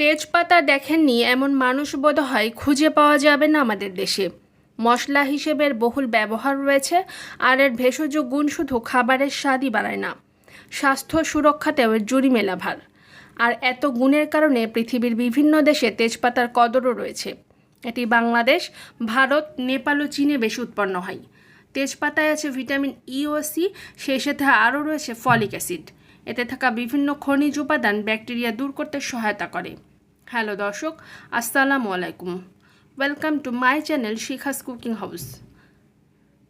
তেজপাতা দেখেননি, এমন মানুষ বোধ হয় খুঁজে পাওয়া যাবে না আমাদের দেশে। মশলা হিসেবে বহুল ব্যবহার রয়েছে, আর এর ভেষজ গুণ শুধু খাবারের স্বাদই বাড়ায় না। স্বাস্থ্য সুরক্ষাতেও এর জুড়ি মেলাভার আর এত গুণের কারণে পৃথিবীর বিভিন্ন দেশে তেজপাতার কদরও রয়েছে। এটি বাংলাদেশ, ভারত, নেপাল ও চীনে বেশি উৎপন্ন হয়। তেজপাতায় আছে ভিটামিন ই ও সি সেই সাথে আরও রয়েছে ফলিক অ্যাসিড। এতে থাকা বিভিন্ন খনিজ উপাদান ব্যাকটেরিয়া দূর করতে সহায়তা করে। হ্যালো দর্শক, আসসালামু আলাইকুম। Welcome to my channel Shikha's cooking house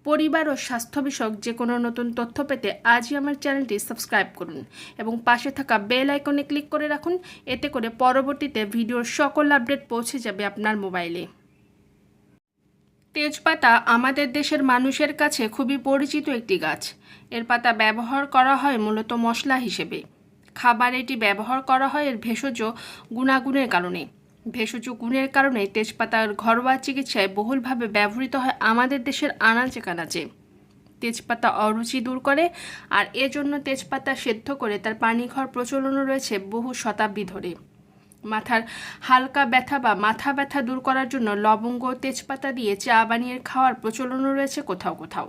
পরিবার ও স্বাস্থ্য বিষয়ক যে কোনো নতুন তথ্য পেতে আজই আমার চ্যানেলটি সাবস্ক্রাইব করুন এবং পাশে থাকা বেল আইকনে ক্লিক করে রাখুন, এতে করে পরবর্তীতে ভিডিওর সকল আপডেট পৌঁছে যাবে আপনার মোবাইলে। তেজপাতা আমাদের দেশের মানুষের কাছে খুবই পরিচিত একটি গাছ। এর পাতা ব্যবহার করা হয় মূলত মশলা হিসেবে। খাবার এটি ব্যবহার করা হয় এর ভেষজ গুণাগুণের কারণে। ভেষজ গুণের কারণে তেজপাতার ঘরোয়া চিকিৎসায় বহুলভাবে ব্যবহৃত হয় আমাদের দেশের আনাচে কানাচে। তেজপাতা অরুচি দূর করে আর এজন্য তেজপাতা সেদ্ধ করে তার পানি খাওয়ার প্রচলনও রয়েছে বহু শতাব্দী ধরে। মাথার হালকা ব্যথা বা মাথা ব্যথা দূর করার জন্য লবঙ্গ, তেজপাতা দিয়ে চা বানিয়ে খাওয়ার প্রচলনও রয়েছে কোথাও কোথাও।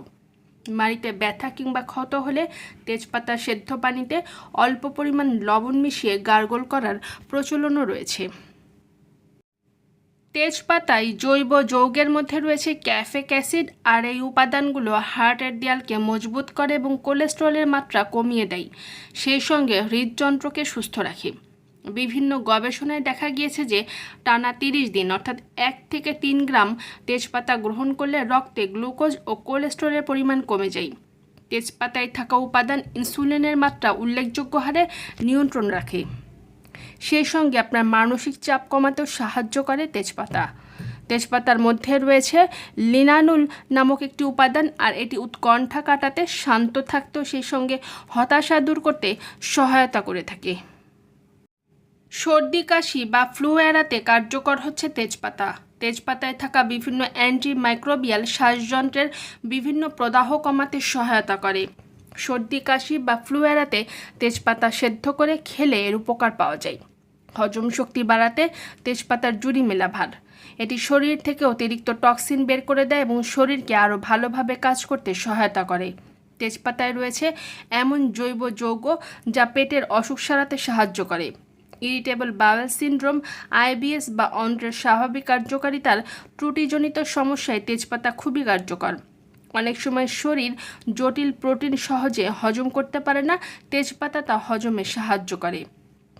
মাড়িতে ব্যথা কিংবা ক্ষত হলে তেজপাতা সেদ্ধ পানিতে অল্প পরিমাণ লবণ মিশিয়ে গার্গল করার প্রচলনও রয়েছে। তেজপাতায় জৈব যৌগের মধ্যে রয়েছে ক্যাফেক অ্যাসিড আর এই উপাদানগুলো হার্টের দেয়ালকে মজবুত করে এবং কোলেস্ট্রলের মাত্রা কমিয়ে দেয়। সেই সঙ্গে হৃদযন্ত্রকে সুস্থ রাখে। বিভিন্ন গবেষণায় দেখা গিয়েছে যে টানা তিরিশ দিন, অর্থাৎ এক থেকে তিন গ্রাম তেজপাতা গ্রহণ করলে রক্তে গ্লুকোজ ও কোলেস্ট্রলের পরিমাণ কমে যায়। তেজপাতায় থাকা উপাদান ইনসুলিনের মাত্রা উল্লেখযোগ্য হারে নিয়ন্ত্রণ রাখে। সেই সঙ্গে আপনার মানসিক চাপ কমাতেও সাহায্য করে তেজপাতা। তেজপাতার মধ্যে রয়েছে লিনানুল নামক একটি উপাদান, আর এটি উৎকণ্ঠা কাটাতে শান্ত থাকতেও সেই সঙ্গে হতাশা দূর করতে সহায়তা করে থাকে। সর্দি, কাশি বা ফ্লু এড়াতে কার্যকর হচ্ছে তেজপাতা। তেজপাতায় থাকা বিভিন্ন অ্যান্টি মাইক্রোবিয়াল শ্বাসযন্ত্রের বিভিন্ন প্রদাহ কমাতে সহায়তা করে। সর্দি, কাশি বা ফ্লু এড়াতে তেজপাতা সেদ্ধ করে খেলে এর উপকার পাওয়া যায়। হজম শক্তি বাড়াতে তেজপাতার জুড়ি মেলা ভার। এটি শরীর থেকে অতিরিক্ত টক্সিন বের করে দেয় এবং শরীরকে আরও ভালোভাবে কাজ করতে সহায়তা করে। তেজপাতায় রয়েছে এমন জৈব যৌগ যা পেটের অসুখ সারাতে সাহায্য করে। ইরিটেবল বাওয়েল সিনড্রোম, আইবিএস বা অন্ত্রের স্বাভাবিক কার্যকারিতার ত্রুটিজনিত সমস্যায় তেজপাতা খুবই কার্যকর। অনেক সময় শরীর জটিল প্রোটিন সহজে হজম করতে পারে না, তেজপাতা তা হজমে সাহায্য করে।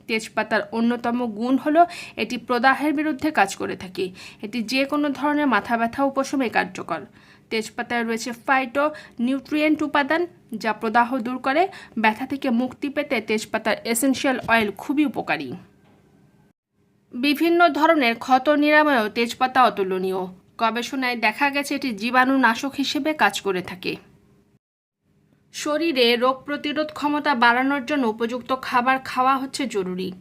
তেজপাতার অন্যতম গুণ হলো এটি প্রদাহের বিরুদ্ধে কাজ করে থাকে। এটি যে কোনো ধরনের মাথা ব্যথা উপশমে কার্যকর। তেজপাতায় রয়েছে ফাইটো নিউট্রিয়েন্ট উপাদান যা প্রদাহ দূর করে, ব্যথা থেকে মুক্তি পেতে তেজপাতার এসেনশিয়াল অয়েল খুবই উপকারী। বিভিন্ন ধরনের ক্ষত নিরাময়েও তেজপাতা অতুলনীয়। গবেষণায় দেখা গেছে এটি জীবাণুনাশক হিসেবে কাজ করে থাকে। শরীরে রোগ প্রতিরোধ ক্ষমতা বাড়ানোর জন্য উপযুক্ত খাবার খাওয়া হচ্ছে জরুরি।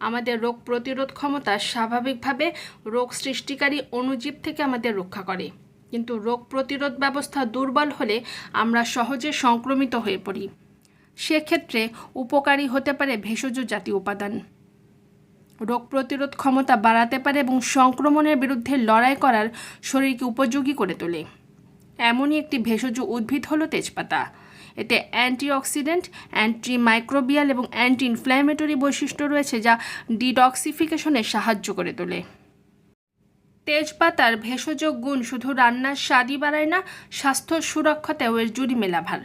আমাদের রোগ প্রতিরোধ ক্ষমতা স্বাভাবিকভাবে রোগ সৃষ্টিকারী অণুজীব থেকে আমাদের রক্ষা করে। কিন্তু রোগ প্রতিরোধ ব্যবস্থা দুর্বল হলে আমরা সহজে সংক্রমিত হয়ে পড়ি। সেক্ষেত্রে উপকারী হতে পারে ভেষজ জাতীয় উপাদান। রোগ প্রতিরোধ ক্ষমতা বাড়াতে পারে এবং সংক্রমণের বিরুদ্ধে লড়াই করার শরীরকে উপযোগী করে তোলে। এমনই একটি ভেষজ উদ্ভিদ হলো তেজপাতা। এতে অ্যান্টিঅক্সিডেন্ট অ্যান্টি মাইক্রোবিয়াল এবং অ্যান্টি ইনফ্ল্যামেটরি বৈশিষ্ট্য রয়েছে যা ডিডক্সিফিকেশনে সাহায্য করে তোলে। তেজপাতার ভেষজ গুণ শুধু রান্নার স্বাদই বাড়ায় না, স্বাস্থ্য সুরক্ষাতেও এর জুড়ি মেলাভার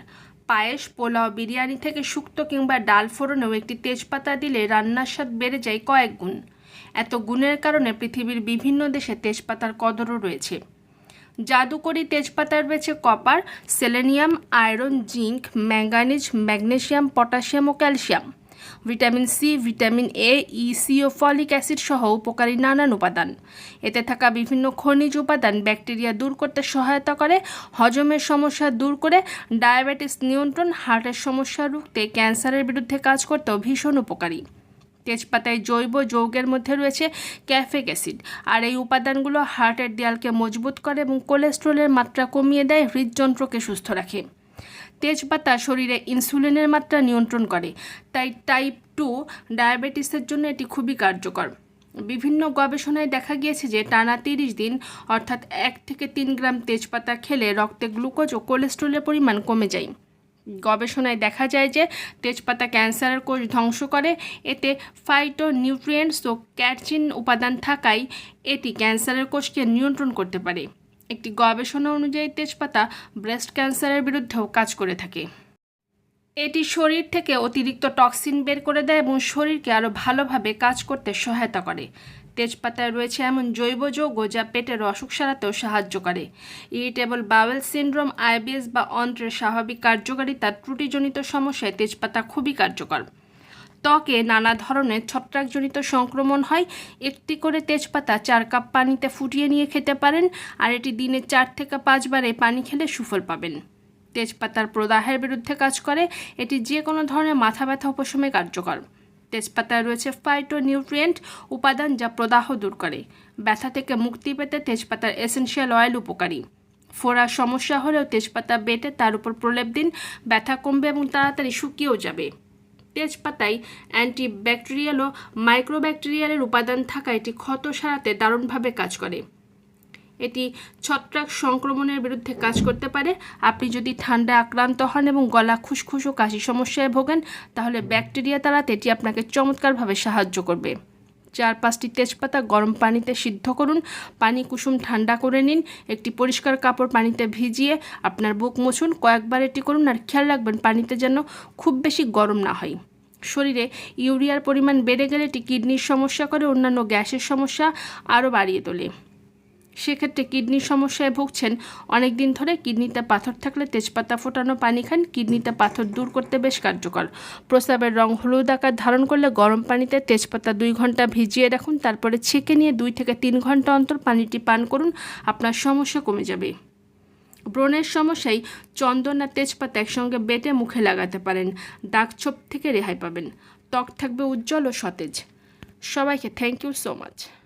পায়েস, পোলাও, বিরিয়ানি থেকে শুক্তো কিংবা ডাল ফোড়নেও একটি তেজপাতা দিলে রান্নার স্বাদ বেড়ে যায় কয়েক গুণ। এত গুণের কারণে পৃথিবীর বিভিন্ন দেশে তেজপাতার কদরও রয়েছে। জাদুকরি তেজপাতায় রয়েছে copper, selenium, iron, zinc, manganese, magnesium, potassium O calcium. Vitamin C, vitamin A, E, C O folic acid সহ উপকারী নানান উপাদান। এতে থাকা বিভিন্ন খনিজ উপাদান ব্যাকটেরিয়া দূর করতে সহায়তা করে, হজমের সমস্যা দূর করে, ডায়াবেটিস নিয়ন্ত্রণ, হার্টের সমস্যা রুখতে, ক্যান্সারের বিরুদ্ধে কাজ করতেও ভীষণ উপকারী। তেজপাতায় জৈব যৌগের মধ্যে রয়েছে ক্যাফেক অ্যাসিড। আর এই উপাদানগুলো হার্টের দেয়ালকে মজবুত করে এবং কোলেস্ট্রলের মাত্রা কমিয়ে দেয়, হৃদযন্ত্রকে সুস্থ রাখে। তেজপাতা শরীরে ইনসুলিনের মাত্রা নিয়ন্ত্রণ করে, তাই টাইপ টু ডায়াবেটিসের জন্য এটি খুবই কার্যকর। বিভিন্ন গবেষণায় দেখা গিয়েছে যে টানা তিরিশ দিন, অর্থাৎ এক থেকে তিন গ্রাম তেজপাতা খেলে রক্তে গ্লুকোজ ও কোলেস্ট্রলের পরিমাণ কমে যায়। গবেষণায় দেখা যায় যে তেজপাতা ক্যান্সারের কোষ ধ্বংস করে, এতে ফাইটো নিউট্রিয়েন্টস ও ক্যাটচিন উপাদান থাকায় এটি ক্যান্সারের কোষকে নিয়ন্ত্রণ করতে পারে। একটি গবেষণা অনুযায়ী তেজপাতা ব্রেস্ট ক্যান্সারের বিরুদ্ধেও কাজ করে থাকে। এটি শরীর থেকে অতিরিক্ত টক্সিন বের করে দেয় এবং শরীরকে আরও ভালোভাবে কাজ করতে সহায়তা করে। তেজপাতায় রয়েছে এমন জৈব যৌগ যা পেটের অসুখ সারাতেও সাহায্য করে। ইরিটেবল বাওয়েল সিনড্রোম, আইবিএস বা অন্ত্রের স্বাভাবিক কার্যকারিতার ত্রুটিজনিত সমস্যায় তেজপাতা খুবই কার্যকর। ত্বকে নানা ধরনের ছত্রাকজনিত সংক্রমণ হয়। একটি করে তেজপাতা চার কাপ পানিতে ফুটিয়ে নিয়ে খেতে পারেন আর এটি দিনে চার থেকে পাঁচবার পানি খেলে সুফল পাবেন। তেজপাতার প্রদাহের বিরুদ্ধে কাজ করে, এটি যে কোনো ধরনের মাথা ব্যথা উপশমে কার্যকর। তেজপাতায় রয়েছে ফাইটো নিউট্রিয়েন্ট উপাদান যা প্রদাহ দূর করে। ব্যথা থেকে মুক্তি পেতে তেজপাতার এসেনশিয়াল অয়েল উপকারী। ফোড়ার সমস্যা হলেও তেজপাতা বেটে তার উপর প্রলেপ দিন। ব্যথা কমবে এবং তাড়াতাড়ি শুকিয়েও যাবে। তেজপাতায় অ্যান্টিব্যাকটেরিয়াল ও মাইক্রোব্যাকটেরিয়ালের উপাদান থাকা এটি ক্ষত সারাতে দারুণভাবে কাজ করে। এটি ছত্রাক সংক্রমণের বিরুদ্ধে কাজ করতে পারে। আপনি যদি ঠান্ডা আক্রান্ত হন এবং গলা খুসখুস ও কাশি সমস্যায় ভোগেন, তাহলে ব্যাকটেরিয়া তাড়াতে এটি আপনাকে চমৎকারভাবে সাহায্য করবে। চার পাঁচটি তেজপাতা, গরম পানিতে সিদ্ধ করুন। পানি কুসুম ঠান্ডা করে নিন। একটি পরিষ্কার কাপড় পানিতে ভিজিয়ে আপনার বুক মুছুন। কয়েকবার এটি করুন আর খেয়াল রাখবেন পানিতে যেন খুব বেশি গরম না হয়। শরীরে ইউরিয়ার পরিমাণ বেড়ে গেলে এটি কিডনির সমস্যা করে, অন্যান্য গ্যাসের সমস্যা আরও বাড়িয়ে তোলে। সেক্ষেত্রে কিডনির সমস্যায় ভুগছেন। অনেক দিন ধরে কিডনিতে পাথর থাকলে তেজপাতা ফোটানো, পানি খান, কিডনিতে পাথর দূর করতে বেশ কার্যকর। প্রস্রাবের রং হলুদ আকার ধারণ করলে গরম পানিতে তেজপাতা দুই ঘণ্টা ভিজিয়ে রাখুন, তারপরে ছেঁকে নিয়ে দুই থেকে তিন ঘণ্টা অন্তর পানিটি পান করুন, আপনার সমস্যা কমে যাবে। ব্রণের সমস্যায় চন্দন আর তেজপাতা একসঙ্গে বেটে মুখে লাগাতে পারেন, দাগ ছোপ থেকে রেহাই পাবেন। ত্বক থাকবে উজ্জ্বল ও সতেজ। সবাইকে থ্যাংক ইউ সো মাচ।